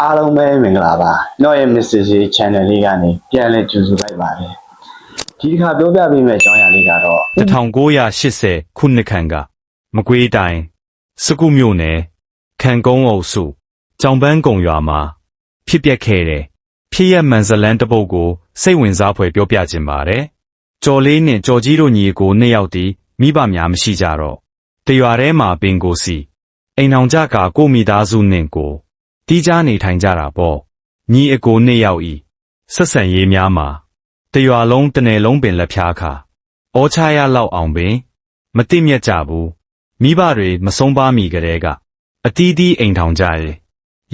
အားလုံးပဲမင်္ဂလာပါကျွန်တော်ရဲ့ Mr. J Channel လေးကနေပြန်လည်ကြိုဆိုလိုက်ပါတယ်ဒီတစ်ခါပြောပြပေးမယ့်အကြောင်းအရာလေးကတော့1980ခုနှစ်ခန့်ကမကွေးတိုင်းစကုမြို့နယ်ခံကုန်းအုပ်စုကြောင်ပန်းကုံရွာမှာဖြစ်ပျက်ခဲ့တဲ့ဖြစ်ရမှန်ဇလန်တစ်ပုဒ်ကိုစိတ်ဝင်စားဖွယ်ပြောပြခြင်းပါတယ်။ကြော်လေးနဲ့ကြော်ကြီးတို့ညီအကိုနှစ်ယောက်တည်းမိဘများမရှိကြတော့တရွာထဲမှာပင်ကိုစီအိမ်အောင်ကြကကိုမိသားစုနဲ့ကို တီးခြားနေထိုင်ကြတာပေါ့။ညီအကိုနှစ်ယောက်ဤဆက်ဆံရေးများမှာတရွာလုံးတစ်နယ်လုံးပင်လက်ဖြားခါဩချရလောက်အောင်ပင် မတိမြတ်ကြဘူးမိဘတွေမဆုံးပါမီကလေးကအတီးတီးအိမ်ထောင်ကြရဲ့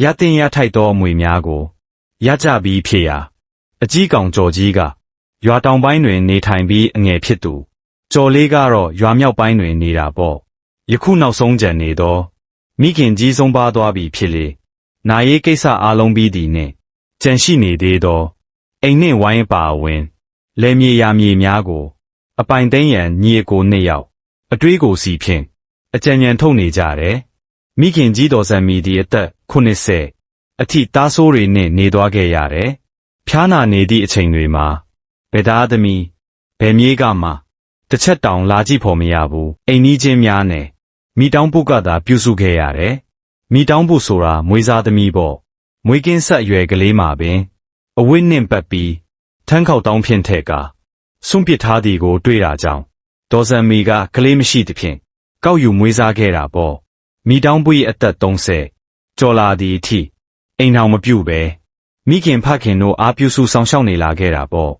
ရတင်ရထိုက်သောအမွေများကိုရကြပြီးဖြစ်ရာအကြီးကောင်ကြော်ကြီးကရွာတောင်ပိုင်းတွင်နေထိုင်ပြီးအငယ်ဖြစ်သူကြော်လေးကတော့ရွာမြောက်ပိုင်းတွင်နေတာပေါ့ယခုနောက်ဆုံးကြံနေသောမိခင်ကြီးဆုံးပါသွားပြီဖြစ်လေ နာရေးကိစ္စအားလုံးပြီးသည်နှင့်ကြံရှိနေသေးသောအိမ်နှင့်ဝိုင်းပါဝင်လဲမြေယာမြေများကို အပိုင်သိမ်းရန်ညီအကိုနှစ်ယောက်အတွေးကိုစီဖြင့်အကြံဉာဏ်ထုတ်နေကြတယ်မိခင်ကြီးတော်စံမီဒီအသက်80အထိတားဆိုးတွေနဲ့နေသွားခဲ့ရတယ်ဖျားနာနေသည့်အချိန်တွေမှာဘယ်သားသမီးဘယ်မြေးကမှတစ်ချက်တောင်လာကြည့်ဖို့မရဘူးအိမ်နီးချင်းများနဲ့မိတောင်းပုကသာပြုစုခဲ့ရတယ် မိတောင်းပုဆိုတာမွေးစားသမီးပေါ့မွေးကင်းဆက်အရွယ်ကလေးမှာပင် အဝိနှင့်ပတ်ပြီးထန်းခေါက်တောင်းဖြင့်ထဲ့ကာစွန့်ပစ်ထားသည်ကို တွေ့တာကြောင့်ဒေါ်စံမီကကလေးမရှိသဖြင့်ကောက်ယူမွေးစားခဲ့တာပေါ့မိတောင်းပွေအသက်30ကျော်လာသည့်အထိအိမ်ထောင်မပြုတ်ပဲမိခင်ဖခင်တို့အားပြုစုဆောင်ရှောက်နေလာခဲ့တာပေါ့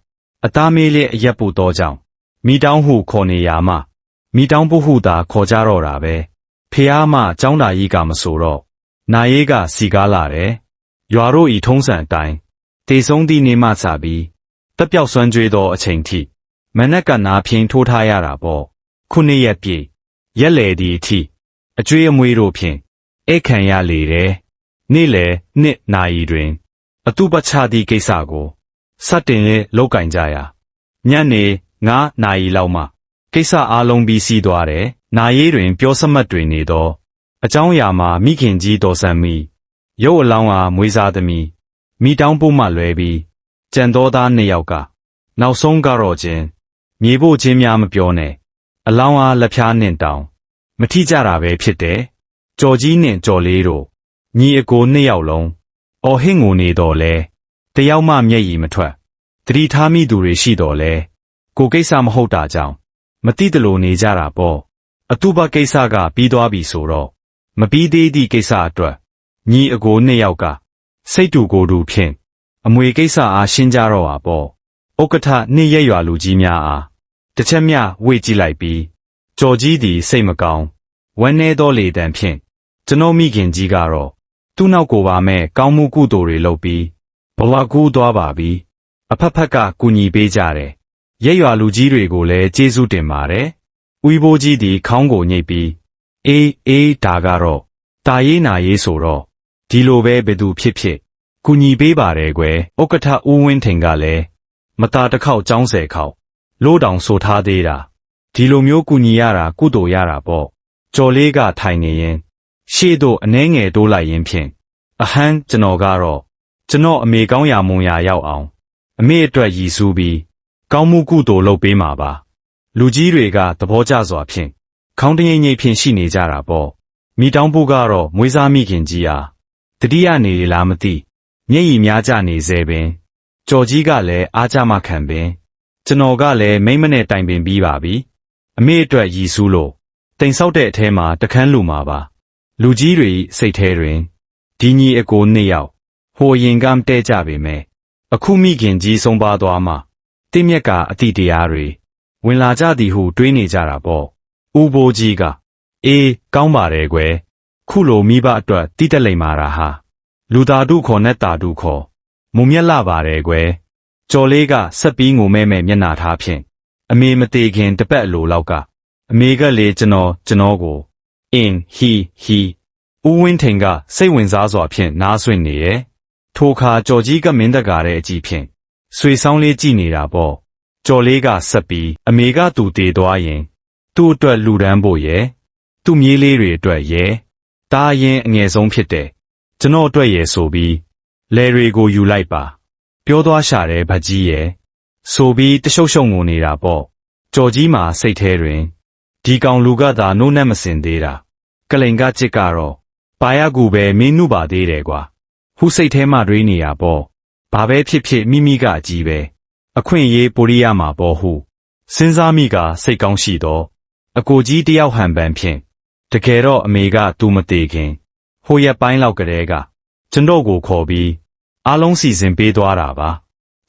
အသားမေးလေးအရက်ပို့တော့ကြောင့်မိတောင်းဟုခေါ်နေရမှမိတောင်းပုဟုသာခေါ်ကြတော့တာပဲ ဖះမအကြောင်းသာကြီးကမဆိုတော့နာရေးကစီကားလာတယ်ရွာတို့ဤထုံးစံအတိုင်းတေဆုံးသည့်နေ့မှစပြီးတက်ပြောက်ဆွမ်းကြွေးသောအချိန်ထိမနက်ကနာဖြင်းထိုးထားရတာပေါ့ခုနှစ်ရက်ပြည့်ရက်လေဒီအထိအကျွေးအမွေးတို့ဖြင့်ဧခံရလေတယ်နေ့လေနှစ်နာရီတွင် အတုပချသည့်ကိစ္စကိုစတင်လေလောက်ကင်ကြရာညနေ9နာရီလောက်မှကိစ္စအားလုံးပြီးစီးသွားတယ် နာရေးတွင် ပြောစမတ်တွင်နေသော အကြောင်းအရာမှာ မိခင်ကြီးတော်ဆန်မီရုပ်အလောင်းအားမွေးစားသမီးမိတောင်းဖို့မှလွယ်ပြီးကြံတော်သားနှစ်ယောက်က နောက်ဆုံးကတော့ချင်းမြေဖို့ချင်းများမပြောနဲ့အလောင်းအားလက်ဖြားနှင့်တောင်မထိကြတာပဲဖြစ်တယ်ကြော်ကြီးနှင့်ကြော်လေးတို့ညီအကိုနှစ်ယောက်လုံးအော်ဟင့်ငိုနေတော့လဲတယောက်မှမျက်ရည်မထွက်တတိထားမိသူတွေရှိတော့လဲကိုကိစ္စမဟုတ်တာကြောင့်မတိတလို့နေကြတာပေါ့ အတုပကိစ္စကပြီးသွားပြီဆိုတော့မပြီးသေးသည့်ကိစ္စအတွက်ညီအကိုနှစ်ယောက်ကစိတ်တူကိုယ်တူဖြင့်အမွေကိစ္စအားရှင်းကြတော့ပါပေါ့ဥက္ကဋ္ဌနှစ်ရက်ရွာလူကြီးများအားတစ်ချက်မျှဝေ့ကြည့်လိုက်ပြီးကြော်ကြီးသည်စိတ်မကောင်းဝမ်းနည်းသောလေတံဖြင့်ကျွန်တော်မိခင်ကြီးကတော့သူ့နောက်ကိုပါမဲ့ကောင်းမှုကုသိုလ်တွေလုပ်ပြီးဘဝကူးသွားပါပြီအဖက်ဖက်ကကူညီပေးကြတယ်ရက်ရွာလူကြီးတွေကိုလည်းကျေးဇူးတင်ပါတယ် ဥိဘိုးကြီးသည်ခေါင်းကိုညှိပ်ပြီးအေးအေးဒါကတော့တာရေးနာရေးဆိုတော့ဒီလိုပဲဘယ်သူဖြစ်ဖြစ်ကူညီပေးပါတယ်ကွယ်ဥက္ကဋ္ဌဦးဝင်းထင်ကလည်းမตาတစ်ခေါက်ចောင်းဆယ်ခေါက်လို့တောင်ဆိုထားသေးတာဒီလိုမျိုးကူညီရတာကုသိုလ်ရတာပေါ့ကြော်လေးကထိုင်နေရင်ရှေ့သို့အနှဲငယ်တိုးလိုက်ရင်ဖြင့်အဟမ်းကျွန်တော်ကတော့ကျွန်တော်အမေကောင်းရာမွန်ရာရောက်အောင် အမေအတွက်ရည်စူးပြီးကောင်းမှုကုသိုလ်လုပ်ပေးမှာပါ လူကြီးတွေကသဘောကျစွာဖြင့်ခေါင်းတငိမ့်ငိမ့်ဖြင့်ရှိနေကြတာပေါ့မိတောင်းဖို့ကတော့မွေးစားမိခင်ကြီးအားတတိယနေလားမသိမျက်ရည်များကျနေစေပင်ကြော်ကြီးကလည်းအားကြမှခံပင် ကျွန်တော်ကလည်းမိမ့်မနဲ့တိုင်ပင်ပြီးပါပြီအမေအတွက်ရည်စူးလို့တိမ်ဆောက်တဲ့အထဲမှာတခန်းလူမှာပါ လူကြီးတွေစိတ်ထဲတွင်ဒီညီအကိုနှစ်ယောက်ဟိုရင်ကမ်းတဲကြပေမဲ့အခုမိခင်ကြီးဆုံးပါသွားမှတင့်မြက်ကအတိတရားတွေ ဝင်လာကြသည်ဟုတွေးနေကြတာပေါ့ဦးဘိုးကြီးကအေးကောင်းပါတယ်ကွယ်ခုလိုမိဘအတွက်တိတက်လိမ့်မာတာဟာလူသားတို့ခေါ်နဲ့တာတို့ခေါ်မုံမြက်လာပါတယ်ကွယ်ကျော်လေးကဆက်ပြီးငိုမဲမဲမျက်နာထားဖြင့်အမေမသေးခင်တပတ်အလိုလောက်ကအမေကလေကျွန်တော်ကျွန်တော်ကိုအင်းဟီဟီဦးဝင်းထိန်ကစိတ်ဝင်စားစွာဖြင့်နားဆွင့်နေရဲ့ထိုအခါကြော်ကြီးကမင်းတကာတဲ့အကြည့်ဖြင့်ဆွေဆောင်လေးကြည့်နေတာပေါ့ ကျော်လေးကဆက်ပြီးအမေကသူတည်သွားရင် သူ့အတွက်လူတန်းဖို့ရယ်သူ့မြေးလေးတွေအတွက်ရယ်ဒါရင်အငယ်ဆုံးဖြစ်တယ်ကျွန်တော်အတွက်ရယ်ဆိုပြီးလယ်တွေကိုယူလိုက်ပါ ပြောသွားရှာတယ်ဗကြီးရယ်ဆိုပြီးတရှုပ်ရှုပ်ငုံနေတာပေါ့ကြော်ကြီးမှာစိတ်ထဲတွင်ဒီကောင်လူကသာနိုးနှက်မစင်သေးတာကလိန်ကကြစ်ကတော့ဘာရကူပဲမင်းနုပါသေးတယ်ကွာဟူစိတ်ထဲမှတွေးနေရပေါ့ဘာပဲဖြစ်ဖြစ်မိမိကအကြီးပဲ အခွင့်အရေးပိုရိရမှာပေါ့ဟုစဉ်းစားမိကစိတ်ကောင်းရှိတော့အကိုကြီးတယောက်ဟန်ပန်ဖြင့်တကယ်တော့အမေကသူမသေးခင် ဟိုရက်ပိုင်းလောက်ကလေးကကျွန်တော်ကိုခေါ်ပြီးအားလုံးစီစဉ်ပေးသွားတာပါ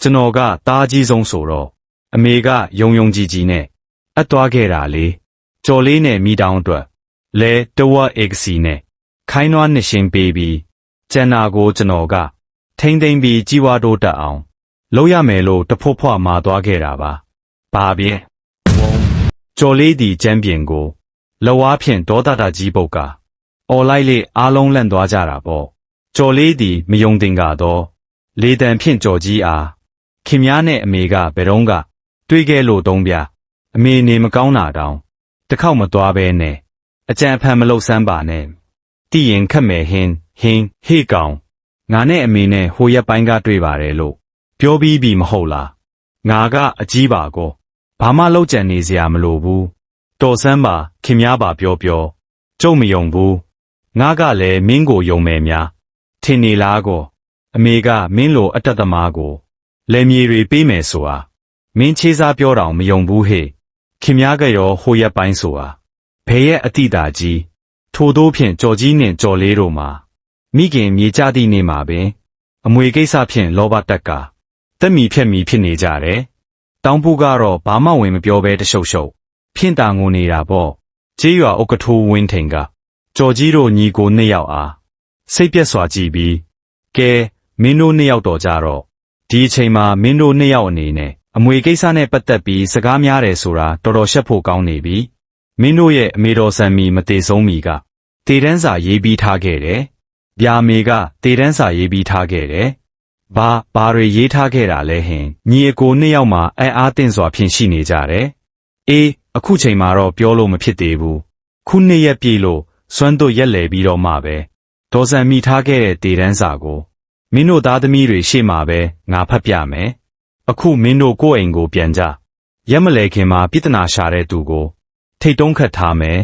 ကျွန်တော်ကတားကြီးဆုံးဆိုတော့အမေကယုံယုံကြည်ကြည်နဲ့အပ်သွားခဲ့တာလေကြော်လေးနဲ့မိတောင်းအတွက်လဲတဝက်အက်စီနဲ့ခိုင်းနွားနှစ်ရှင်းပေးပြီးကျန်နာကိုကျွန်တော်ကထိမ့်သိမ့်ပြီးကြီးဝါတိုးတက်အောင် လုပ်ရမယ်လို့တဖို့ဖွာမာသွားခဲ့တာပါဘာပြင်းဝုံကြော်လေးဒီကျမ်းပြင်ကိုလဝါဖြင့်ဒေါသတာကြီးပုတ်ကအော်လိုက်လေအားလုံးလန့်သွားကြတာပေါ့ကြော်လေးဒီမယုံတင်ကတော့လေတံဖြင့်ကြော်ကြီးအားခင်များနဲ့အမေကဘယ်တော့ကတွေးခဲ့လို့တုံးပြအမေနေမကောင်းတာတောင်တစ်ခေါက်မသွားပဲနဲ့အကြံအဖန်မလုပ်စမ်းပါနဲ့တိရင်ခက်မယ်ဟင်းဟင်းဟေ့ကောင်ငါနဲ့အမေနဲ့ဟိုရက်ပိုင်းကတွေ့ပါတယ်လို့ ပြောပြီးပြီမဟုတ်လားငါကအကြီးပါကောဘာမှလောက်ကြံနေစရာမလိုဘူးတော်စမ်းပါခင်များပါပြောပြောကျုပ်မယုံဘူးငါကလည်းမင်းကိုယုံမယ်များထင်နေလားကောအမေကမင်းလိုအတ္တသမားကိုလက်မြေတွေပေးမယ်ဆိုတာမင်းချေးစားပြောတောင်မယုံဘူးဟေ့ခင်များကရောဟိုရက်ပိုင်းဆိုတာဘယ်ရဲ့အတိတာကြီးထို့သောဖြင့်ကြော်ကြီးနှင့်ကြော်လေးတို့မှာမိခင်မြေကြသည့်နေ့မှာပင် အမွေကိစ္စဖြင့်လောဘတက်က တက်မီဖြက်မီဖြစ်နေကြတယ်တောင်ပူကတော့ဘာမှဝင်မပြောဘဲတရှုပ်ရှုပ်ဖြင့်တာငိုနေတာပေါ့ကြေးရွာဥက္ကထိုးဝင်းထိန်ကကြော်ကြီးတို့ညီကိုနှစ်ယောက်အားစိတ်ပြက်စွာကြည့်ပြီးကဲမင်းတို့နှစ်ယောက်တော်ကြတော့ဒီအချိန်မှာမင်းတို့နှစ်ယောက်အနေနဲ့အမွေကိစ္စနဲ့ပတ်သက်ပြီးစကားများတယ်ဆိုတာတော်တော်ရှက်ဖို့ကောင်းနေပြီမင်းတို့ရဲ့အမေတော်ဆန်မီမသေးဆုံးမီကတေတန်းစာရေးပြီးထားခဲ့တယ်ဗျာမေကတေတန်းစာရေးပြီးထားခဲ့တယ် ဘာဘာတွေရေးထားခဲ့တာလဲဟင်ညီအကိုနှစ်ယောက်မှအဲအားတင့်စွာဖြင့်ရှိနေကြတယ်အေးအခုချိန်မှာတော့ပြောလို့မဖြစ်သေးဘူးခုနှစ်ရက်ပြည့်လို့စွမ်းတို့ရက်လေပြီးတော့မှပဲဒေါ်စံမိထားခဲ့တဲ့တေတန်းစာကိုမင်းတို့သားသမီးတွေရှေ့မှာပဲငါဖတ်ပြမယ်အခုမင်းတို့ကိုယ့်အိမ်ကိုပြန်ကြရက်မလဲခင်မှာပြဿနာရှာတဲ့သူကိုထိတ်တုံးခတ်ထားမယ်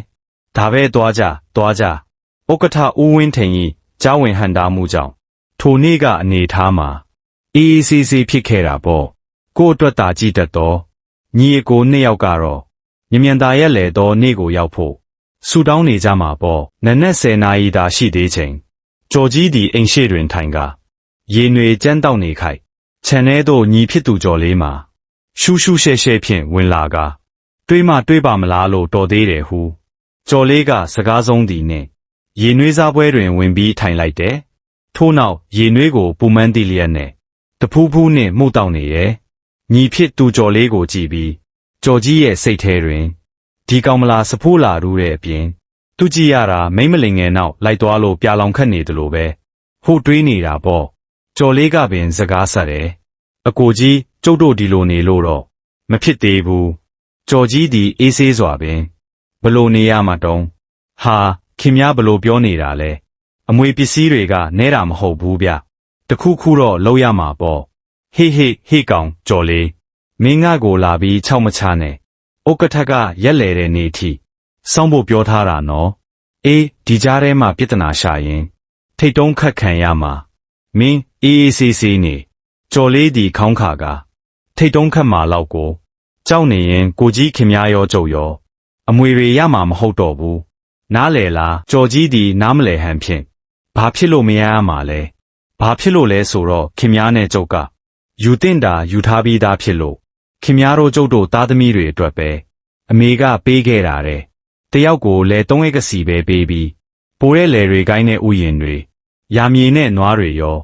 ဒါပဲသွားကြသွားကြဥက္ကဋ္ဌဦးဝင်းထိန်ဤကျောင်းဝင်ဟန်တာမှုကြောင့် ထိုနေ့ကအနေထားမှာအေးအေးဆေးဆေးဖြစ်ခဲ့တာပေါ့ကို့အတွက်တာကြည့်တတ်တော့ညီအကိုနှစ်ယောက်ကတော့မြ мян သာရက်လေတော့နေ့ကိုရောက်ဖို့ဆူတောင်းနေကြမှာပေါ့နနက်10နာရီသာရှိသေးချိန်ကြော်ကြီးဒီအိမ်ရှိတွင်ထိုင်ကရေနွေကြမ်းတောက်နေခိုက်ခြံထဲသို့ညီဖြစ်သူကြော်လေးမှာရှူးရှူးရှဲရှဲဖြင့်ဝင်လာကတွေးမှတွေးပါမလားလို့တော်သေးတယ်ဟုကြော်လေးကစကားဆုံးသည်နှင့်ရေနွေးစားပွဲတွင်ဝင်ပြီးထိုင်လိုက်တယ် ထို့နောက်ရေနွေးကိုပူမန်းတိလျက်နဲ့တဖူးဖူးနှင့်မှုတ်တောက်နေရဲ့ညီဖြစ်သူကြော်လေးကိုကြည့်ပြီးကြော်ကြီးရဲ့စိတ်ထဲတွင်ဒီကောင်မလားစဖိုးလာရူးတဲ့အပြင် သူကြည့်ရတာမိမ့်မလင်ငယ်နောက်လိုက်သွားလို့ပြာလောင်ခတ်နေတယ်လို့ပဲဟိုတွေးနေတာပေါ့ကြော်လေးကပင်စကားဆက်တယ်အကိုကြီးကျုပ်တို့ဒီလိုနေလို့တော့မဖြစ်သေးဘူးကြော်ကြီးဒီအေးဆေးစွာပင်ဘလို့နေရမှာတုံးဟာခင်များဘလို့ပြောနေတာလဲ အမွေပစ္စည်းတွေကနဲတာမဟုတ်ဘူးဗျတခုခုတော့လောက်ရမှာပေါ့ဟေးဟေးဟေးကောင်ကြော်လေးမင်းငါကိုလာပြီးခြောက်မချနဲ့ဥက္ကဋ္ဌကရက်လေတဲ့နေထိစောင်းဖို့ပြောထားတာနော်အေးဒီကြားထဲမှာပြဿနာရှာရင် ထိတ်တုံးခတ်ခံရမှာမင်းအေးအေးဆေးဆေးနေကြော်လေးဒီခေါင်းခါကထိတ်တုံးခတ်မှာလောက်ကိုကြောက်နေရင်ကိုကြီးခင်များရောကြုတ်ရော အမွေတွေရမှာမဟုတ်တော့ဘူးနားလေလားကြော်ကြီးဒီနားမလဲဟန်ဖြင့် ဘာဖြစ်လို့မရရမှာလဲဘာဖြစ်လို့လဲဆိုတော့ခင်များနဲ့ကြုတ်ကယူတင်တာယူထားပြီးသားဖြစ်လို့ခင်များတို့ကျုပ်တို့သားသမီးတွေအတွက်ပဲအမေကပေးခဲ့တာတဲ့တယောက်ကိုလဲသုံးရက်ကစီပဲပေးပြီးပိုးတဲ့လယ်တွေကိုင်းတဲ့ဥယျင်တွေရာမြေနဲ့နွားတွေရော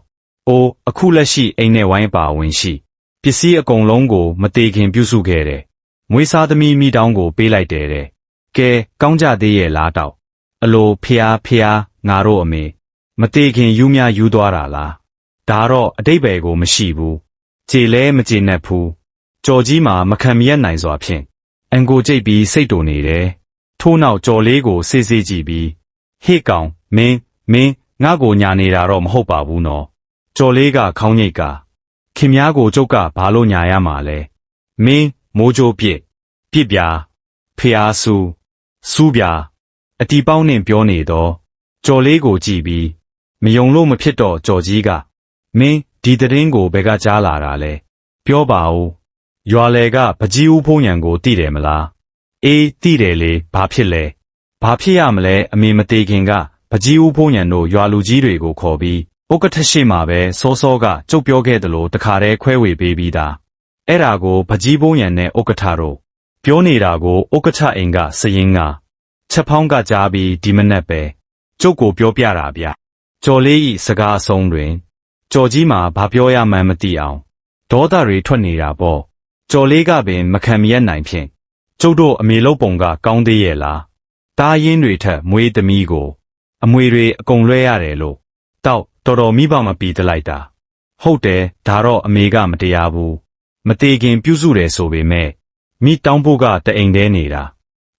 အိုးအခုလက်ရှိအိမ်နဲ့ဝိုင်းပါဝင်ရှိပစ္စည်းအကုန်လုံးကိုမတေခင်ပြုစုခဲ့တယ်မွေးစားသမီးမိတောင်းကိုပေးလိုက်တယ်တဲ့ကဲကောင်းကြသေးရဲ့လားတောက်အလိုဖျားဖျားငါတို့အမေ မတေခင်ယူမြယူသွားတာလားဒါတော့အတိတ်ဘယ်ကိုမရှိဘူးခြေလဲမကျေနပ်ဘူးကြော်ကြီးမှာမခံမရက်နိုင်စွာဖြင့်အန်ကိုကြိတ်ပြီးစိတ်တုန်နေတယ်ထို့နောက်ကြော်လေးကိုစေးစေးကြည့်ပြီးဟေ့ကောင်မင်းမင်းငါ့ကိုညာနေတာတော့မဟုတ်ပါဘူးနော်ကျော်လေးကခေါင်းညိတ်ကခင်များကိုကျုပ်ကဘာလို့ညာရမှာလဲမင်းမိုးကြိုးပြစ်ပြစ်ပြာဖျားဆူစူးပြာအတီပေါင်းနှင့်ပြောနေတော့ကျော်လေးကိုကြည့်ပြီး မယုံလို့မဖြစ်တော့ကျော်ကြီးကမင်းဒီသတင်းကိုဘယ်ကကြားလာတာလဲပြောပါဦးရွာလေကပကြီးဦးဖုံးညံကိုတိတယ်မလားအေးတိတယ်လေဘာဖြစ်လဲဘာဖြစ်ရမလဲအမေမသေးခင်ကပကြီးဦးဖုံးညံတို့ရွာလူကြီးတွေကိုခေါ်ပြီးဥက္ကဋ္ဌရှိမှာပဲစောစောကကျုပ်ပြောခဲ့သလိုတခါတည်းခွဲဝေပေးပြီးသားအဲ့ဒါကိုပကြီးဖုံးညံနဲ့ဥက္ကဋ္ဌတို့ပြောနေတာကိုဥက္ကဋ္ဌအိမ်ကစရင်ကချက်ဖောင်းကကြားပြီးဒီမနက်ပဲကျုပ်ကိုပြောပြတာဗျ ကျော်လေးဤစကားအဆုံးတွင် ကျော်ကြီးမှာဘာပြောရမှန်းမသိအောင်ဒေါသတွေထွက်နေတာပေါ့ကျော်လေးကပင်မခံမရနိုင်ဖြင့်ကျုပ်တို့အမေလုံးပုံကကောင်းသေးရဲ့လားတားရင်တွေထက်မွေးသမီးကို အမွေတွေအကုန်လွှဲရတယ်လို့တောက်တော်တော်မိဘမပီတလိုက်တာ ဟုတ်တယ်ဒါတော့အမေကမတရားဘူးမသေးခင်ပြုစုတယ်ဆိုပေမဲ့မိတောင်းဖို့ကတအိမ်တည်းနေတာ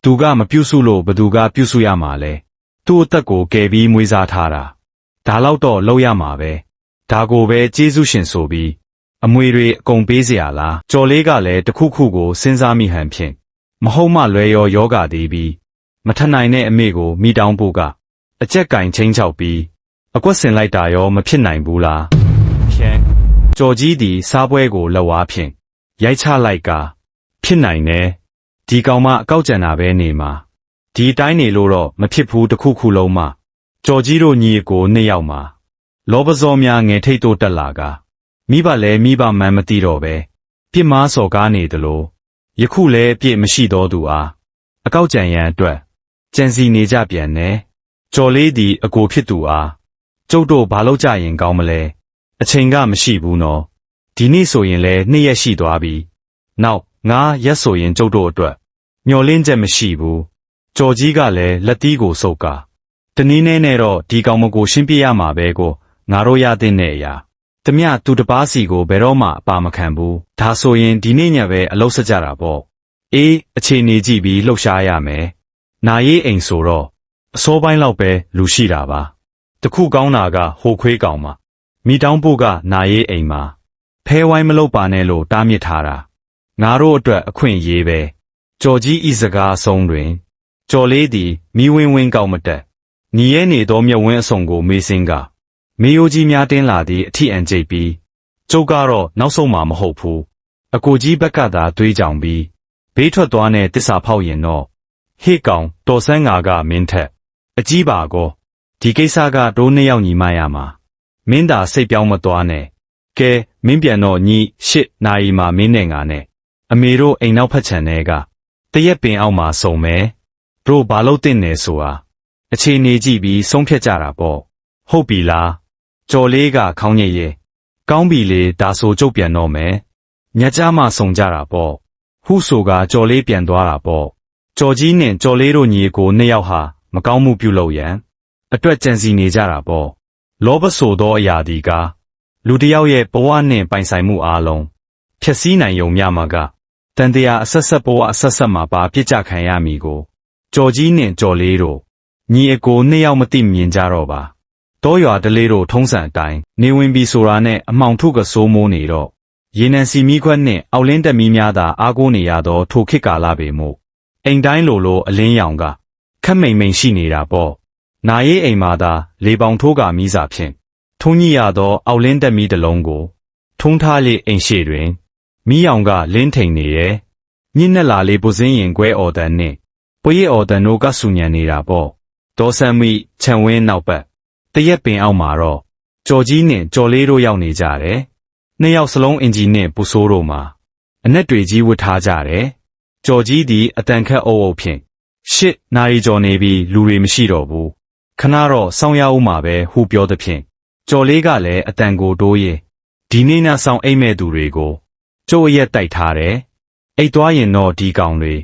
သူကမပြုစုလို့ဘသူကပြုစုရမှာလဲသူ့အသက်ကိုကယ်ပြီးမွေးစားထားတာ ဒါတော့တော့လောက်ရမှာပဲဒါကိုပဲကျေးဇူးရှင်ဆိုပြီးအမွေတွေအကုန်ပေးเสียလားကြော်လေးကလည်းတခုခုကိုစဉ်းစားမိဟန်ဖြင့်မဟုတ်မှလွယ်ရောယောဂသေးပြီးမထနိုင်တဲ့အမေကိုမိတောင်းဖို့ကအကြက်ကင်ချင်းချောက်ပြီးအကွက်စင်လိုက်တာရောမဖြစ်နိုင်ဘူးလားဖြဲကြော်ကြီးသည်စားပွဲကိုလက်ဝါးဖြင့်ရိုက်ချလိုက်ကဖြစ်နိုင်တယ်ဒီကောင်မအကောက်ကျန်တာပဲနေမှာဒီတိုင်းနေလို့တော့မဖြစ်ဘူးတစ်ခုခုလုံးမှ ကြော်ကြီးတို့ညီအကိုနှစ်ယောက်မှာလောဘဇောများငယ်ထိတ်တို့တက်လာကမိဘလည်းမိဘမှန်းမသိတော့ပဲပြစ်မားစော်ကားနေသလိုယခုလည်းအပြစ်မရှိတော့သူအားအကောက်ကျန်ရန်အတွက်ကြံစီနေကြပြန်နေကြော်လေးသည်အကိုဖြစ်သူအားကျုပ်တို့ဘာလို့ကြရင်ကောင်းမလဲအချိန်ကမရှိဘူးနော်ဒီနေ့ဆိုရင်လည်းနှစ်ရက်ရှိသွားပြီနောက်ငါရက်ဆိုရင်ကျုပ်တို့အတွက်မျော်လင့်ချက်မရှိဘူးကြော်ကြီးကလည်းလက်သီးကိုစုပ်ကာ တနည်းနည်းနဲ့တော့ဒီကောင်မကိုရှင်းပြရမှာပဲကိုငါတို့ရတဲ့အရာတမျှသူတပားစီကိုဘယ်တော့မှအပါမခံဘူးဒါဆိုရင်ဒီနေ့ညပဲအလုပ်စကြတာပေါ့အေးအခြေအနေကြည့်ပြီးလှုပ်ရှားရမယ်နာရေးအိမ်ဆိုတော့အစောပိုင်းလောက်ပဲလူရှိတာပါတခုကောင်းတာကဟိုခွေးကောင်မှာမိတောင်းဖို့ကနာရေးအိမ်မှာဖဲဝိုင်းမလုပ်ပါနဲ့လို့တားမြစ်ထားတာငါတို့အတွက်အခွင့်အရေးပဲကြော်ကြီးဤစကားအဆုံးတွင် ကြော်လေးသည်မိဝင်းဝင်းကောက်မတက် ညီရဲနေသောမြက်ဝင်းအစုံကိုမေးစင်းကမေယိုကြီးများတင်းလာသည့်အထီအန်ကျိတ်ပြီးကျုပ်ကတော့နောက်ဆုံးမှာမဟုတ်ဘူးအကိုကြီးဘက်ကသာတွေးကြောင်ပြီးဘေးထွက်သွားနဲ့တစ္ဆာဖောက်ရင်တော့ဟေ့ကောင်တော်ဆန်းငါကမင်းထက်အကြီးပါကောဒီကိစ္စကတို့နှစ်ယောက်ညီမရမှာမင်းသာစိတ်ပြောင်းမသွားနဲ့ကဲမင်းပြန်တော့ညီရှစ်နာရီမှာမင်းနဲ့ငါနဲ့အမေတို့အိမ်နောက်ဖက်ခြံထဲကတရက်ပင်အောက်မှာစုံမဲတို့ဘာလို့တင့်နေဆိုတာ အခြေအနေကြည့်ပြီးဆုံးဖြတ်ကြတာပေါ့ဟုတ်ပြီလားကြော်လေးကခေါင်းညိတ်ရဲ့ကောင်းပြီလေဒါဆိုကြုတ်ပြန်တော့မယ်ညကြမှစုံကြတာပေါ့ဟုဆိုကကြော်လေးပြန်သွားတာပေါ့ကြော်ကြီးနဲ့ကြော်လေးတို့ညီကိုနှစ်ယောက်ဟာမကောင်းမှုပြုလုပ်ရန် အတွက်ကြံစီနေကြတာပေါ့လောဘဆိုသောအရာဒီကလူတစ်ယောက်ရဲ့ဘဝနဲ့ပိုင်ဆိုင်မှုအားလုံးဖြည့်ဆည်းနိုင်ုံမျှမှာကတန်တရားအဆက်ဆက်ဘဝအဆက်ဆက်မှာပါပြစ်ကြခံရမည်ကို ကြော်ကြီးနဲ့ကြော်လေးတို့ ညီအကိုနှစ်ယောက်မသိမြင်ကြတော့ပါတောရွာတလေးတို့ထုံးစံအတိုင်းနေဝင်ပြီဆိုတာနဲ့အမှောင်ထုကစိုးမိုးနေတော့ရေနံစီမီးခွက်နှင့်အောက်လင်းတက်မီးများသာအားကိုးနေရသောထိုခေတ်ကာလပေမို့အိမ်တိုင်းလိုလိုအလင်းရောင်ကခက်မိန်မိန်ရှိနေတာပေါ့နာရေးအိမ်မှာသာလေပေါင်ထိုးကမီးစာဖြင့်ထုံးညိရသောအောက်လင်းတက်မီးတစ်လုံးကို ထုံးထားလေအိမ်ရှိတွင်မီးရောင်ကလင်းထိန်နေရဲ့ညစ်နက်လာလေပုစင်းရင်ကွဲအော်တန်နှင့်ပွေးအော်တန်တို့ကဆူညံနေတာပေါ့ ဒေါ်ဆမ်မီခြံဝင်းနောက်ဘက်တရက်ပင်အောက်မှာတော့ကြော်ကြီးနဲ့ကြော်လေးတို့ရောက်နေကြတယ်နှစ်ယောက်စလုံးအင်ဂျီနဲ့ပူဆိုးတို့မှာအနက်တွေကြီးဝတ်ထားကြတယ်ကြော်ကြီးသည်အတန်ခတ်အုပ်အုပ်ဖြင့်ရှစ်နာရီကျော်နေပြီးလူတွေမရှိတော့ဘူးခဏတော့စောင်းရဦးမှာပဲဟူပြောသဖြင့်ကြော်လေးကလည်းအတန်ကိုတိုးရင်ဒီနေ့ညဆောင်အိမ်မဲ့သူတွေကိုကျိုးရက်တိုက်ထားတယ်အိတ်သွားရင်တော့ဒီကောင်တွေ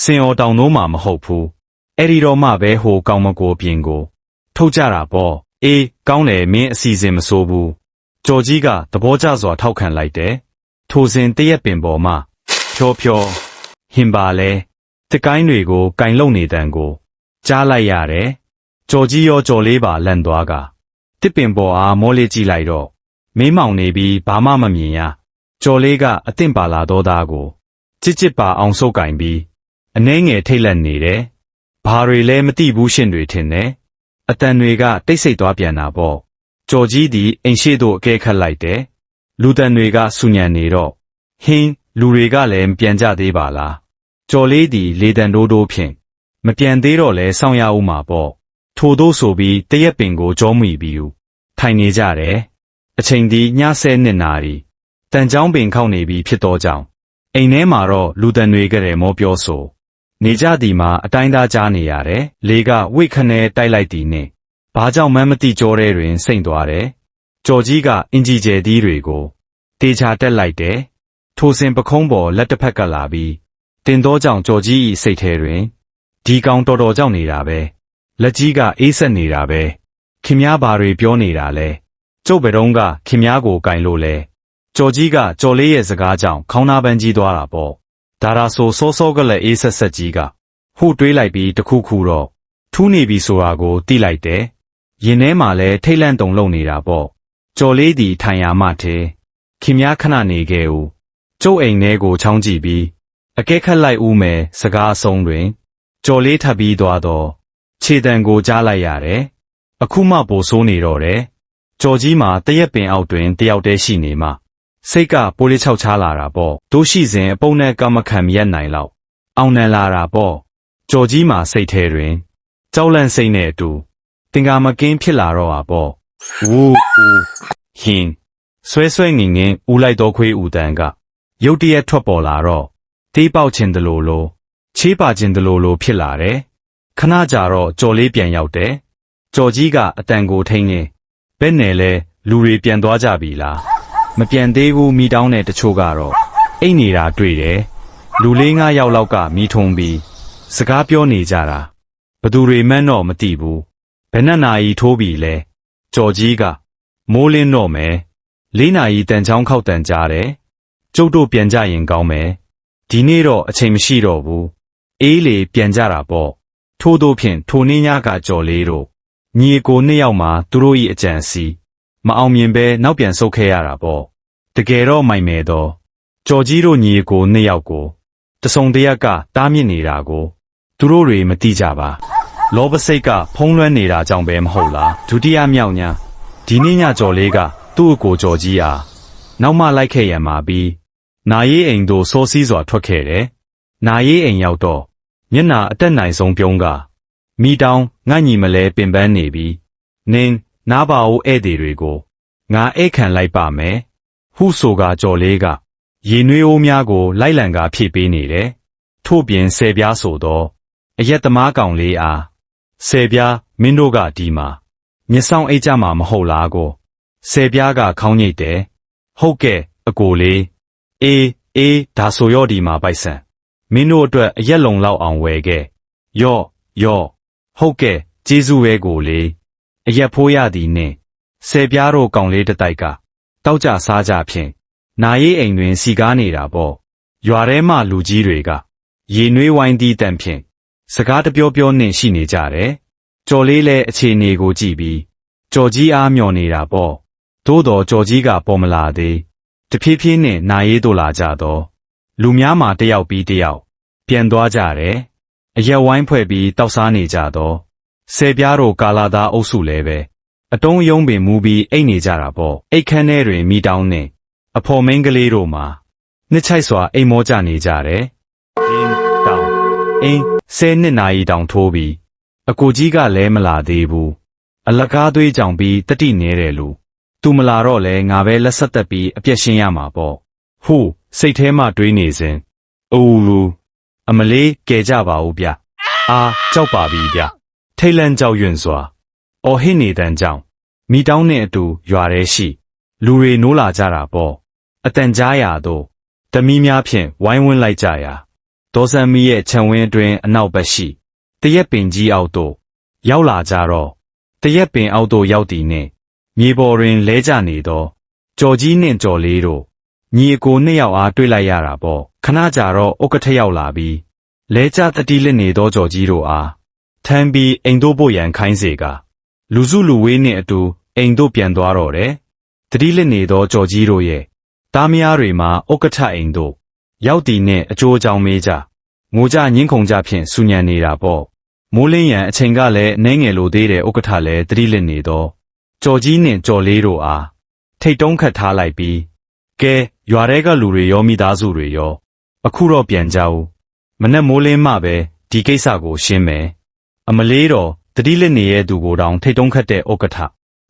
စင်အော်တောင်တို့မှမဟုတ်ဘူး အဲ့ဒီတော့မှပဲဟိုကောင်မကိုပြင်ကို ထုတ်ကြတာပေါ့အေးကောင်းတယ်မင်းအစီအစဉ်မဆိုးဘူးကြော်ကြီးကသဘောကျစွာထောက်ခံလိုက်တယ်ထိုစဉ်တရက်ပင်ပေါ်မှဖြောဖြောဟင်ပါလဲတကိုင်းတွေကိုကင်လုံနေတဲ့ကိုကြားလိုက်ရတယ်ကြော်ကြီးရောကြော်လေးပါလန့်သွားကတစ်ပင်ပေါ်အားမောလေးကြည့်လိုက်တော့မင်းမောင်နေပြီးဘာမှမမြင်ရကျော်လေးကအသင့်ပါလာသောသားကို ကြစ်ကြစ်ပါအောင်ဆုပ်ကင်ပြီးအနှဲငယ်ထိတ်လန့်နေတယ် ဘာတွေလဲမသိဘူးရှင်တွေထင်တယ်အတန်တွေကတိတ်ဆိတ်သွားပြန်တာပေါ့ကျော်ကြီးသည်အိမ်ရှိသို့အကဲခတ်လိုက်တယ်လူတန်တွေကဆူညံနေတော့ဟင်းလူတွေကလည်းမပြန်ကြသေးပါလားကျော်လေးသည်လေတံတိုးတိုးဖြင့်မပြန်သေးတော့လဲစောင့်ရဦးမှာပေါ့ထို့သောဆိုပြီးတရက်ပင်ကိုကြောမိပြီးထိုင်နေကြတယ်။အချိန်ဒီညဆဲနှစ်နာရီတန်ချောင်းပင်ခောက်နေပြီဖြစ်သောကြောင့်အိမ်ထဲမှာတော့လူတန်တွေကလေးမောပြောဆို နေကြသည်မှာအတိုင်းသားကြားနေရတယ်။လေကဝိတ်ခနဲတိုက်လိုက်သည်နှင့်ဘာကြောင့်မှန်းမသိကြောတဲ့တွင်စိမ့်သွားတယ်။ကြော်ကြီးကအင်ဂျီကျယ်သီးတွေကိုတေချာတက်လိုက်တယ်။ထိုစဉ်ပခုံးပေါ်လက်တစ်ဖက်ကလာပြီးတင်သောကြောင့်ကြော်ကြီး၏စိတ်ထဲတွင်ဒီကောင်တော်တော်ကြောက်နေတာပဲ။လက်ကြီးကအေးဆက်နေတာပဲ။ခင်များဘာတွေပြောနေတာလဲကျုပ်ဘယ်တော့ကခင်များကိုကင်လို့လဲကြော်ကြီးကကြော်လေးရဲ့စကားကြောင့်ခေါင်းနာပန်းကြီးသွားတာပေါ့ ဒါရာဆိုစောစောကလည်းအေးဆက်ဆက်ကြီးကဟိုတွေးလိုက်ပြီးတခုခုတော့ထူးနေပြီဆိုတာကိုသိလိုက်တယ်ရင်ထဲမှာလည်းထိတ်လန့်တုန်လုံနေတာပေါ့ကြော်လေးဒီထိုင်ရမှသေးခင်များခဏနေခဲ့ဦးကျုပ်အိမ်ထဲကိုချောင်းကြည့်ပြီးအကဲခတ်လိုက်ဦးမယ်စကားအဆုံးတွင်ကြော်လေးထပ်ပြီးသွားတော့ခြေတံကိုကြားလိုက်ရတယ်အခုမှပိုဆိုးနေတော့တယ်ကြော်ကြီးမှာတရက်ပင်အောက်တွင်တယောက်တည်းရှိနေမှ စိတ်ကပိုးလေးချောက်ချလာတာပေါ့တို့ရှိစဉ်အပုံနဲ့ကမခံမရက်နိုင်လောက်အောင်နံလာတာပေါ့ကြော်ကြီးမှာစိတ်ထဲတွင်ကြောက်လန့်စိတ်နဲ့အတူတင်ကာမကင်းဖြစ်လာတော့တာပေါ့ဝူဦးဟင်းဆွဲဆွဲငင်ငင်ဦးလိုက်တော့ခွေးဦးတန်းကရုတ်တရက်ထွက်ပေါ်လာတော့တေးပေါက်ခြင်းတလို့လို့ချေးပါခြင်းတလို့လို့ဖြစ်လာတယ်ခဏကြာတော့ကြော်လေးပြန်ရောက်တယ်ကြော်ကြီးကအတန်ကိုထိန်းနေဘယ်နယ်လဲလူတွေပြန်သွားကြပြီလား မပြန်သေးဘူးမိတောင်းတဲ့တချို့ကတော့အိတ်နေတာတွေ့တယ်လူလေးငါးယောက်လောက်ကမိထုံပြီးစကားပြောနေကြတာဘသူတွေမှန်းတော့မသိဘူးဘယ်နှစ်နာရီထိုးပြီလဲကြော်ကြီးကမိုးလင်းတော့မယ်လေးနာရီတန်ချောင်းခောက်တန်ကြားတယ်ကျုပ်တို့ပြန်ကြရင်ကောင်းမယ်ဒီနေ့တော့အချိန်မရှိတော့ဘူးအေးလေပြန်ကြတာပေါ့ထို့သောဖြင့်ထိုနေ့ညကကြော်လေးတို့ညီအကိုနှစ်ယောက်မှာသူတို့၏အကြံစီ မအောင်မြင်ပဲနောက်ပြန်ဆုတ်ခဲ့ရတာပေါ့တကယ်တော့မိုင်မယ်တော့ကြော်ကြီးတို့ညီအကိုနှစ်ယောက်ကိုတစုံတရက်ကတားမြစ်နေတာကိုသူတို့တွေမသိကြပါလောဘစိတ်ကဖုံးလွှမ်းနေတာကြောင့်ပဲမဟုတ်လားဒုတိယမြောက်ညာဒီနေ့ညကြော်လေးကသူ့အကိုကြော်ကြီးအားနောက်မှလိုက်ခဲ့ရမှာပြီးနာရေးအိမ်တို့စောစည်းစွာထွက်ခဲ့တယ်နာရေးအိမ်ရောက်တော့မျက်နာအတက်နိုင်ဆုံးပြုံးကမိတောင်းငန့်ညီမလဲပင်ပန်းနေပြီနင်း နားပါဦးဧည့်သည်တွေကိုငါဧည့်ခံလိုက်ပါမယ်ဟုဆိုကကြော်လေးကရေနွေးအိုးများကိုလိုက်လံကာဖြည့်ပေးနေတယ်ထို့ပြင်ဆယ်ပြားဆိုတော့အရက်သမားကောင်လေးအားဆယ်ပြားမင်းတို့ကဒီမှာမျက်စောင်းအိတ်ကြမှာမဟုတ်လားကိုဆယ်ပြားကခေါင်းညိတ်တယ်ဟုတ်ကဲ့အကိုလေးအေးအေးဒါဆိုရောဒီမှာပိုက်ဆံမင်းတို့အတွက်အရက်လုံလောက်အောင်ဝယ်ခဲ့ယော့ယော့ဟုတ်ကဲ့ကျေးဇူးပဲကိုလေး အရက်ဖိုးရသည်နှင့်ဆယ်ပြားတို့ကောင်လေးတစ်တိုက်ကတောက်ကြစားကြဖြင့်နာရေးအိမ်တွင်စီကားနေတာပေါ့ရွာထဲမှလူကြီးတွေကရေနွေးဝိုင်းသီးတန်ဖြင့်စကားတပြောပြောနှင့်ရှိနေကြတယ်ကြော်လေးလည်းအခြေအနေကိုကြည့်ပြီးကြော်ကြီးအားမျှော်နေတာပေါ့သို့တော်ကြော်ကြီးကပေါ်မလာသေးတဖြည်းဖြည်းနှင့်နာရေးတို့လာကြတော့လူများမှာတယောက်ပြီးတယောက်ပြန်သွားကြတယ်အရက်ဝိုင်းဖွဲ့ပြီးတောက်စားနေကြတော့ ဆယ်ပြားတို့ကာလာသားအုပ်စုလည်းပဲအတုံးယုံပင်မူပြီးအိတ်နေကြတာပေါ့အိတ်ခမ်းထဲတွင်မိတောင်းနှင့်အဖော်မင်းကလေးတို့မှာနှစ်ချိုက်စွာအိမ်မောကြနေကြတယ်အင်းတောင်အင်းဆယ်နှစ်နာရီတောင်ထိုးပြီးအကိုကြီးကလည်းမလာသေးဘူးအလကားသွေးကြောင်ပြီးတတိနေတယ်လို့သူမလာတော့လဲငါပဲလက်ဆက်သက်ပြီးအပြက်ရှင်းရမှာပေါ့ဟို့စိတ်ထဲမှတွေးနေစဉ်အိုးလူအမလေးကဲကြပါဦးဗျအာကြောက်ပါပြီဗျ ထိတ်လန့်ကြောက်ရွံ့စွာအော်ဟစ်နေတန်ကြောင့်မိတောင်းနဲ့အတူရွာထဲရှိ လူတွေနိုးလာကြတာပေါ့အတန်ကြားရာတို့တမီးများဖြင့်ဝိုင်းဝန်းလိုက်ကြရာဒေါ်စံမီရဲ့ခြံဝင်းအတွင်းအနောက်ဘက်ရှိတရက်ပင်ကြီးအောက်သို့ရောက်လာကြတော့တရက်ပင်အောက်သို့ရောက်သည်နှင့်မြေပေါ်တွင်လဲကျနေသောကြော်ကြီးနှင့်ကြော်လေးတို့ညီအကိုနှစ်ယောက်အားတွေ့လိုက်ရတာပေါ့ခဏကြာတော့ဥက္ကဋ္ဌရောက်လာပြီးလဲကျတတိလစ်နေသောကြော်ကြီးတို့အား ထမ်းပြီးအိမ်တို့ပို့ရန်ခိုင်းစေက လူစုလူဝေးနှင့်အတူအိမ်တို့ပြန်သွားတော့တယ်တတိလက်နေသောကြော်ကြီးတို့ရဲ့တားမယားတွေမှာဥက္ကဋ္ဌအိမ်တို့ရောက်တည်နှင့်အကျိုးအကြောင်းမေးကြငိုကြညင်းခုန်ကြဖြင့်ဆူညံနေတာပေါ့မိုးလင်းရန်အချိန်ကလည်းအနှဲငယ်လိုသေးတဲ့ဥက္ကဋ္ဌလည်းတတိလက်နေသောကြော်ကြီးနှင့်ကြော်လေးတို့အားထိတ်တုံးခတ်ထားလိုက်ပြီးကဲရွာထဲကလူတွေရောမိသားစုတွေရော အခုတော့ပြန်ကြဦးမနဲ့မိုးလင်းမှပဲဒီကိစ္စကိုရှင်းမယ် အမလေးတော်တတိလက်နေရဲ့သူကိုတောင်ထိတ်တုံးခတ်တဲ့ဥက္ကဋ္ဌ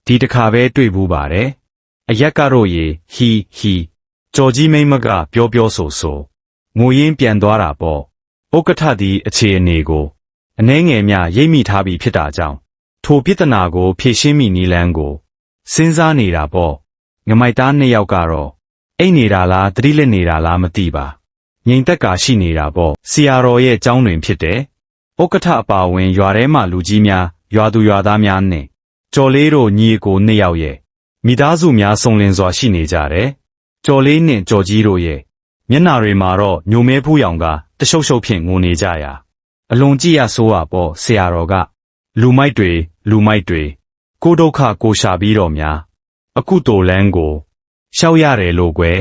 ဒီတစ်ခါပဲတွေ့ဘူးပါတယ်အရက်ကတော့ရေဟီဟီကြော်ကြီးမိမ့်မကပြောပြောဆိုဆိုငိုရင်းပြန်သွားတာပေါ့ဥက္ကဋ္ဌသည်အခြေအနေကိုအနှဲငယ်များရိပ်မိထားပြီးဖြစ်တာကြောင့်ထိုပြဿနာကိုဖြေရှင်းမိနီလန်းကိုစဉ်းစားနေတာပေါ့ငမိုက်သားနှစ်ယောက်ကတော့အိတ်နေတာလားတတိလက်နေတာလားမသိပါငိမ်သက်ကာရှိနေတာပေါ့ဆရာတော်ရဲ့ကျောင်းတွင်ဖြစ်တယ် ဥက္ကဋ္ဌအပါအဝင်ရွာထဲမှလူကြီးများရွာသူရွာသားများနဲ့ကျော်လေးတို့ညီအကိုနှစ်ယောက်ရဲ့မိသားစုများစုံလင်စွာရှိနေကြတယ်ကျော်လေးနှင့်ကျော်ကြီးတို့ရဲ့မျက်နာတွေမှာတော့ညိုမဲဖူးရောင်ကတရှုပ်ရှုပ်ဖြင့်ငိုနေကြရာအလွန်ကြည့်ရဆိုးပါပေါ့ဆရာတော်ကလူမိုက်တွေလူမိုက်တွေကိုဒုက္ခကိုရှာပြီးတော့များအခုတိုလန်းကိုရှောက်ရတယ်လို့ကွယ်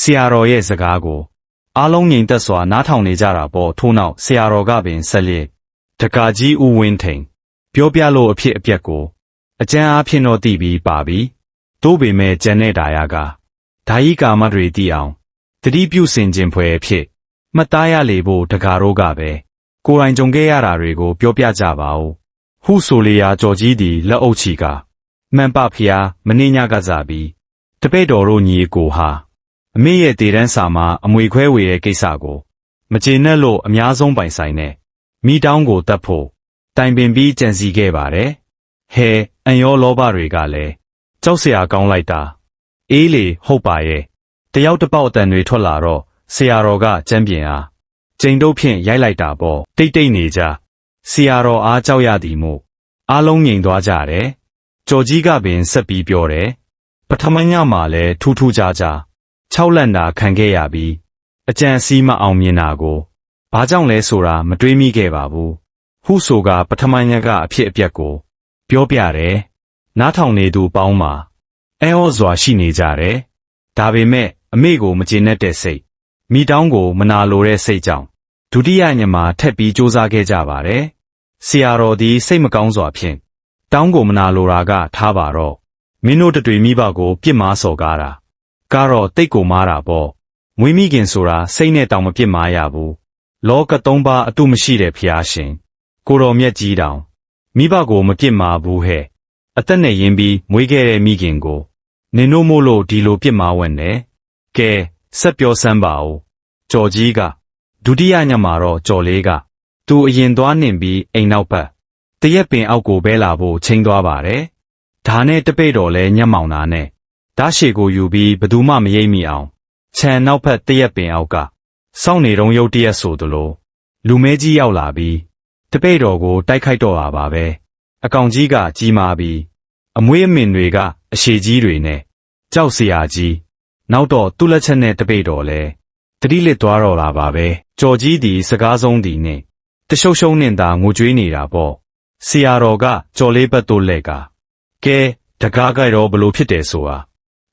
ဆရာတော်ရဲ့စကားကို အားလုံးငြိမ်သက်စွာနားထောင်နေကြတာပေါ့ထို့နောက်ဆရာတော်ကပင်ဆက်လျက်တကာကြီးဦးဝင်းထိန်ပြောပြလို့အဖြစ်အပျက်ကို အကျမ်းအားဖြင့်တော့သိပြီးပါပြီတို့ပေမဲ့ကျန်တဲ့ဒါယာကဓာယီကာမတွေသိအောင်တတိပြုစင်ခြင်းဖွယ်အဖြစ်မှတ်သားရလေဖို့တကာတို့ကပဲကိုယ်တိုင်ကြုံခဲ့ရတာတွေကိုပြောပြကြပါဦးဟုဆိုလျာကြော်ကြီးသည်လက်အုပ်ချီကမှန်ပဖျားမင်းညကစားပြီးတပည့်တော်တို့ညီကိုဟာ အမေရဲ့တည်တန်းစာမှာအမွေခွဲဝေတဲ့ကိစ္စကို မကျေနပ်လို့အများဆုံးပိုင်ဆိုင်တဲ့မိတောင်းကိုတတ်ဖို့တိုင်ပင်ပြီးကြံစည်ခဲ့ပါတယ်။ဟဲအန်ရောလောဘတွေကလည်းကြောက်စရာကောင်းလိုက်တာ။အေးလေဟုတ်ပါရဲ့။တယောက်တစ်ပေါက်အတန်တွေထွက်လာတော့ဆရာတော်ကကြမ်းပြင်အားကျိန်တို့ဖြင့်ရိုက်လိုက်တာပေါ့တိတ်တိတ်နေကြဆရာတော်အားကြောက်ရသည်မို့အားလုံးငြိမ်သွားကြတယ်။ကြော်ကြီးကပင်ဆက်ပြီးပြောတယ်။ပထမညမှာလည်းထူးထူးခြားခြား ၆လက်နာခံခဲ့ရပြီးအကြံစီးမအောင်မြင်တာကိုဘာကြောင့်လဲဆိုတာမတွေးမိခဲ့ပါဘူးဟုဆိုကပထမညကအဖြစ်အပျက်ကို ပြောပြတယ်နားထောင်နေသူပေါင်းမှာအဲဩစွာရှိနေကြတယ်ဒါပေမဲ့အမေကိုမကျေနပ်တဲ့စိတ်မိတောင်းကိုမနာလိုတဲ့စိတ်ကြောင့်ဒုတိယညမှာထက်ပြီးစူးစမ်းခဲ့ကြပါတယ်ဆရာတော်သည်စိတ်မကောင်းစွာဖြင့်တောင်းကိုမနာလိုတာကထားပါတော့မင်းတို့တတွေမိဘကိုပြစ်မာစော်ကားတာ ကတော့တိတ်ကိုမားတာပေါ့မွေးမိခင်ဆိုတာစိတ်နဲ့တောင်မပြစ်မာရဘူးလောကသုံးပါးအတုမရှိတဲ့ဖျားရှင်ကိုတော်မြတ်ကြီးတောင်မိဘကိုမပြစ်မာဘူးဟဲ့အသက်နဲ့ရင်းပြီးမွေးခဲ့တဲ့မိခင်ကိုနင်တို့မို့လို့ဒီလိုပြစ်မာဝင်တယ်ကဲဆက်ပြောစမ်းပါဦးကြော်ကြီးကဒုတိယညမှာတော့ကြော်လေးကသူအရင်သွားနှင်ပြီးအိမ်နောက်ဘက်တရက်ပင်အောက်ကိုဘဲလာဖို့ချိန်သွားပါတယ်ဒါနဲ့တပိတ်တော်လဲညက်မောင်တာနဲ့ ဓာတ်ရှည်ကိုယူပြီးဘသူမှမရိပ်မိအောင်ခြံနောက်ဖက်တရက်ပင်အောက်ကစောင့်နေတုံးရုတ်တရက်ဆိုသလိုလူမဲကြီးရောက်လာပြီးတပိတ်တော်ကိုတိုက်ခိုက်တော့တာပါပဲအကောင်ကြီးကကြီးမားပြီးအမွေးအမင်တွေကအရှေကြီးတွေနဲ့ကြောက်စရာကြီးနောက်တော့သူ့လက်ချက်နဲ့တပိတ်တော်လဲတတိလစ်သွားတော့လာပါပဲကြော်ကြီးသည်စကားဆုံးသည်နဲ့တရှုပ်ရှုံးနဲ့သာငိုကြွေးနေတာပေါ့ဆရာတော်ကကြော်လေးဘက်သို့လှည့်ကကဲတကားကြိုက်တော့ဘလို့ဖြစ်တယ်ဆိုတာ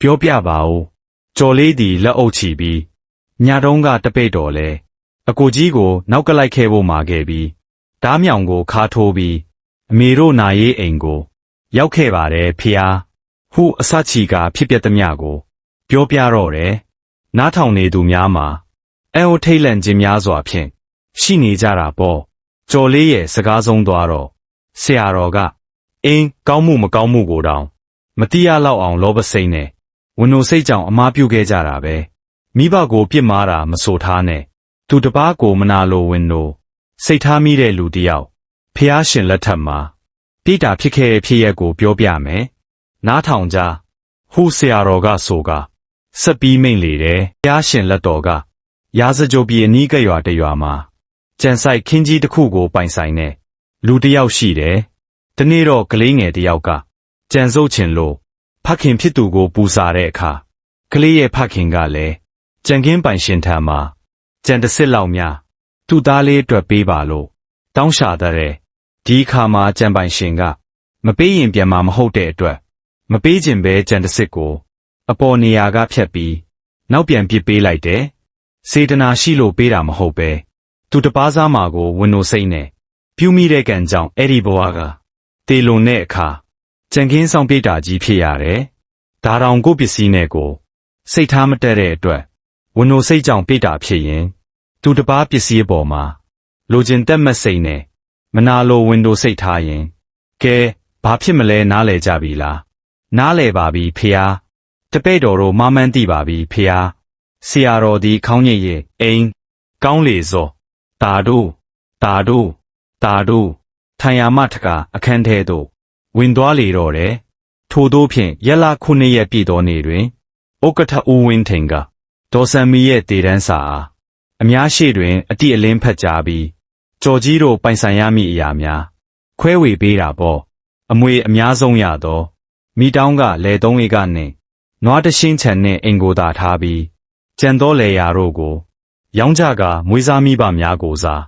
ပြောပြပါဦးကြော်လေးသည်လက်အုပ်ချီပြီးညတုံးကတပိတ်တော်လဲအကိုကြီးကိုနောက်ကလိုက်ခဲ့ဖို့မှာခဲ့ပြီးဓားမြောင်ကိုခါထိုးပြီးအမေတို့နာရေးအိမ်ကို ရောက်ခဲ့ပါတယ်ဖျားဟုအစချီကဖြစ်ပျက်သမျှကို ပြောပြတော့တယ်နားထောင်နေသူများမှာအဲအိုထိတ်လန့်ခြင်းများစွာဖြင့်ရှိနေကြတာပေါ့ကြော်လေးရဲ့စကားဆုံးသွားတော့ဆရာတော်ကအင်းကောင်းမှုမကောင်းမှုကိုတောင်မတိရလောက်အောင်လောဘစိတ်နဲ့ ဝန်နိုစိတ်ကြောင့်အမားပြုခဲ့ကြတာပဲမိဘကိုပြစ်မှားတာမဆိုထားနဲ့သူတပားကိုမနာလိုဝင်နိုစိတ်ထားမိတဲ့လူတစ်ယောက်ဖះရှင်လက်ထက်မှာပြိတာဖြစ်ခဲ့တဲ့ဖြစ်ရက်ကိုပြောပြမယ်နားထောင်ကြဟုဆရာတော်ကဆိုကဆက်ပြီးမိန့်လေတယ်ဖះရှင်လက်တော်ကရာဇကြိုပြည်အနီးကရွာတရွာမှာကြံဆိုင်ခင်းကြီးတစ်ခုကိုပိုင်ဆိုင်တဲ့လူတစ်ယောက်ရှိတယ်တနေ့တော့ကလေးငယ်တစ်ယောက်ကကြံစုပ်ချင်လို့ ဖခင်ဖြစ်သူကို ပူစာတဲ့အခါကလေးရဲ့ဖခင်ကလည်းကြံကင်းပိုင်ရှင်ထံမှာကြံတစ်စစ်လောက်များသူ့သားလေးအတွက်ပေးပါလို့တောင်းရှာတဲ့ဒီအခါမှာကြံပိုင်ရှင်က မပေးရင်ပြန်မှာမဟုတ်တဲ့အတွက် မပေးခြင်းပဲကြံတစ်စစ်ကို အပေါ်နေရာကဖြတ်ပြီးနောက်ပြန်ပစ်ပေးလိုက်တယ်စေတနာရှိလို့ပေးတာမဟုတ်ပဲသူတပားစားမှာကို ဝင်နိုစိတ်နဲ့ပြူမိတဲ့ကံကြောင့်အဲ့ဒီဘဝကတေလွန်တဲ့အခါ ကြံခင်းဆောင်ပြစ်တာကြီးဖြစ်ရတယ်ဒါတောင်ကိုယ့်ပစ္စည်းနဲ့ကိုစိတ်ထားမတက်တဲ့အတွက်ဝင်နိုစိတ်ကြောင့်ပြစ်တာဖြစ်ရင် သူတပားပစ္စည်းအပေါ်မှာလိုချင်တက်မက်စိတ်နဲ့မနာလိုဝင်နိုစိတ်ထားရင်ကဲဘာဖြစ်မလဲနားလဲကြပြီလားနားလဲပါပြီဖေဟာတပဲ့တော်တို့မမှန်းသိပါပြီဖေဟာဆရာတော်ဒီခေါင်းညိတ်ရဲ့အိမ်ကောင်းလေစောတာတို့တာတို့တာတို့ထိုင်ယာမထကအခန်းထဲသို့ ဝင်သွားလေတော့တယ်ထို့သောဖြင့်ရက်လခုနှစ်ရက်ပြည့်သောနေ့တွင်ဥက္ကဋ္ဌဦးဝင်းထင်ကဒေါ်စံမီရဲ့တည်တန်းစာအားအများရှိတွင် အတိအလင်းဖတ်ကြားပြီးကြော်ကြီးတို့ပိုင်ဆိုင်ရမည့်အရာများခွဲဝေပေးတာပေါ့အမွေအများဆုံးရသောမိတောင်းကလေသုံးဧကနှင့်နွားတရှင်းချန်နှင့်အင်ကိုသာထားပြီးကြံသောလေယာတို့ကို ရောင်းကြကမွေးစားမိဘများကိုစား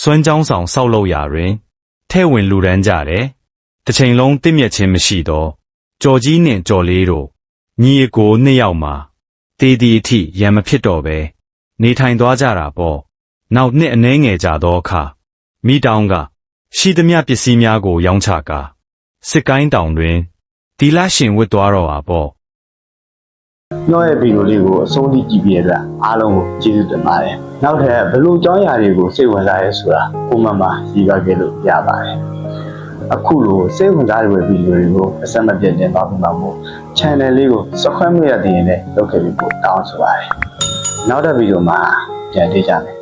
စွမ်းကြောင်းဆောင်ဆောက်လုပ်ရာတွင်ထဲ့ဝင်လူရန်ကြတယ် တစ်ချိန်လုံးတင့်မြက်ခြင်းမရှိသောကြော်ကြီးနှင့်ကြော်လေးတို့ညီအကိုနှစ်ယောက်မှာတေးဒီအထိရံမဖြစ်တော့ပဲနေထိုင်သွားကြတာပေါ့နောက်နှစ်အနှဲငယ်ကြသောအခါမိတောင်းက ရှိသမျှပစ္စည်းများကိုရောင်းချကာစစ်ကိုင်းတောင်တွင်ဒီလရှင်ဝတ်သွားတော့ပါပေါ့ညောရဲ့ဗီဒီယိုလေးကိုအဆုံးထိကြည့်ပြီးရတဲ့အားလုံးကိုကျေးဇူးတင်ပါတယ်နောက်ထပ်ဘယ်လိုကြောင်းရာတွေကိုစိတ်ဝင်စားရဲဆိုတာကိုမမရေးပါခဲ့လို့ရပါတယ် အခုလိုစိတ်ဝင်စားတဲ့ဗီဒီယိုတွေကိုအဆက်မပြတ်တင်သွားပြီးမှမို့ channel လေးကို subscribe မရသေးရင်လည်းလုပ်ခဲ့ပြီးပို့တောင်းဆိုပါတယ်နောက်တဲ့ဗီဒီယိုမှာပြန်တွေ့ကြမယ်